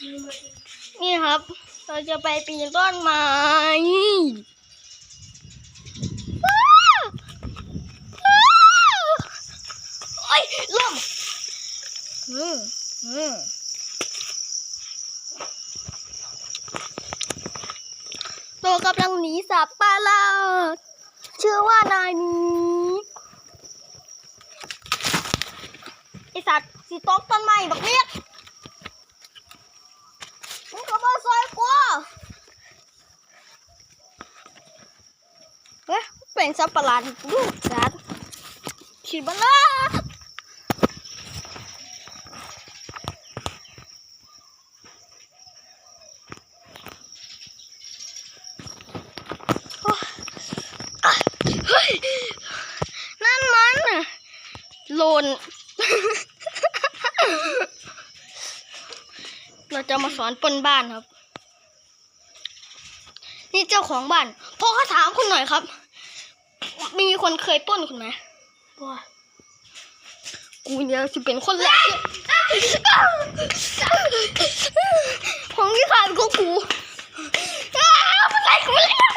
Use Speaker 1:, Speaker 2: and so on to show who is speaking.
Speaker 1: นี่ครับ เราจะไปปีนต้นไม้ว้าวว้าวโอ้ยล่มอืมอืมเรากำลังหนีสัตว์ประหลาดชื่อว่านายนี้ไอสัตว์สีตกต้นไม้บักเรียก มึงก็มาซอยกู เฮ้ยเป็นสัตว์ประหลาดลูกสัตว์ขีดบ้านะโอ้ยอะนั่นมันน่นเราจะมาสอนปนบ้านครับ นี่เจ้าของบ้านพ่อเขาถามคุณหน่อยครับ มีคนเคยป้นคุณไหมว่ากูเนี่ยจะเป็นคนแรกของที่ผ่านก็กูอะไรกูเล้ว